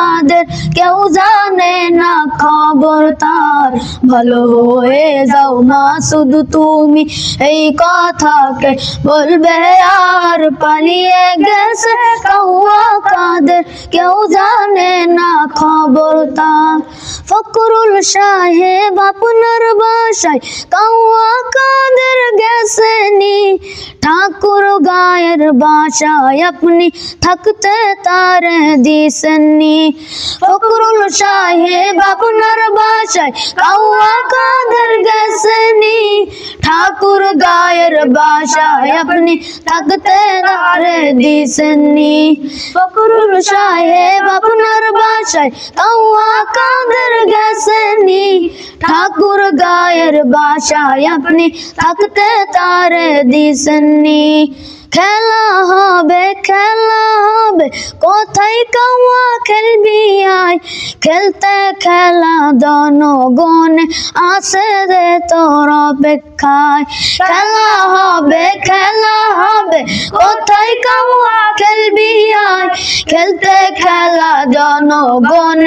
কাদের কেউ জানে না খবর তার। ভালো হয়ে যাও মা শুধু তুমি। এই কথাকে বলবে আর পালিয়ে গেছে কাউয়া কাদের কেউ জানে না খবর তার। ফকরুল সাহেব আপনার বাসায় কাউয়া কাদের গেছেনি ঠাকুর গায়ের বাসায় আপনি থাকতে তার দিসেননি ফকরুল সাহেব আপনার বাসায় কাউয়া কাদের গেছেনি ঠাকুর গায়ের বাসায় আপনি থাকতে তার দিসেননি ফকরুল সাহেব আপনার বাসায় কাউয়া কাদের গায়ের বাসায় আপনি থাকতে তার দিসেননি খেলা হবে খেলা হবে কোথায় কাওয়া খেলবি আয় খেলতে খেলা জনগণ আসে রে তোর অপেক্ষায় খেলা হবে খেলা হবে। কোথায় কাওয়া খেলবি আয় খেলতে খেলা জনগণ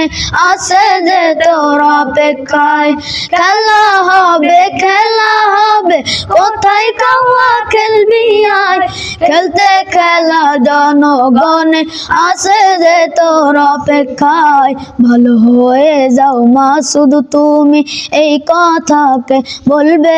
আসে যে তোর অপেক্ষায়। খেলা হবে খেলা হবে। কোথায় কাওয়া খেলবি আয় খেলতে খেলা জনগণ আসে যে তোর অপেক্ষায়। ভালো হয়ে যাও মা, শুধু তুমি এই কথাকে বলবে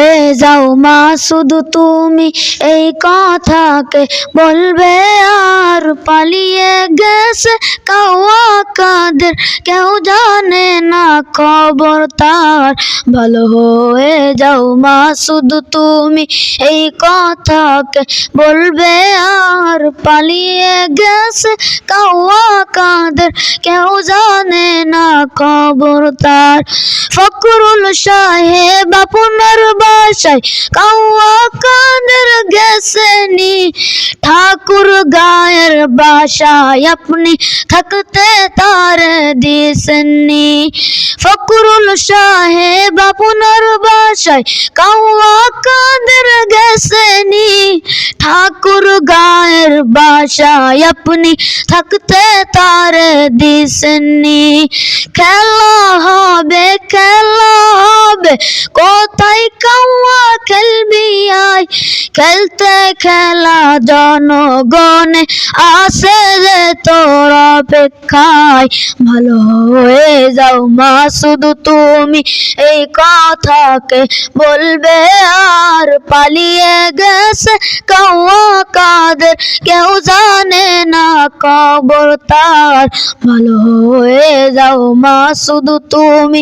যাও মা শুধু তুমি এই কথাকে বলবে আর পালিয়ে গেছে কাওয়া কাদের? কেউ জানে না খবর তার। ভালো হয়ে যাও মা, শুধু তুমি এই কথাকে বলবে আর পালিয়ে গেছে কাওয়া কাদের? কেউ জানে না খবর তার। ফকরুল সাহেব, আপনার বাসায় কাওয়া গেছেনি ঠাকুর গায়ের বাসায় আপনি থাকতে তার দিসেননি ফকরুল সাহেব আপনার বাসায় কাওয়া কাদের গেছেনি ঠাকুর গায়ের বাসায় আপনি থাকতে তার দিসেননি খেলা হবে খেলা হবে, কোথায় কাওয়া খেলবি আয় খেলতে খেলা জনগণ আসে যে তোর অপেক্ষায়। ভালো হয়ে যাও মা, শুধু তুমি এই কথাকে বলবে। আর পালিয়ে গেছে কাওয়া কাদের, কেউ জানে না কবর তার। ভালো হয়ে যাও মা, শুধু তুমি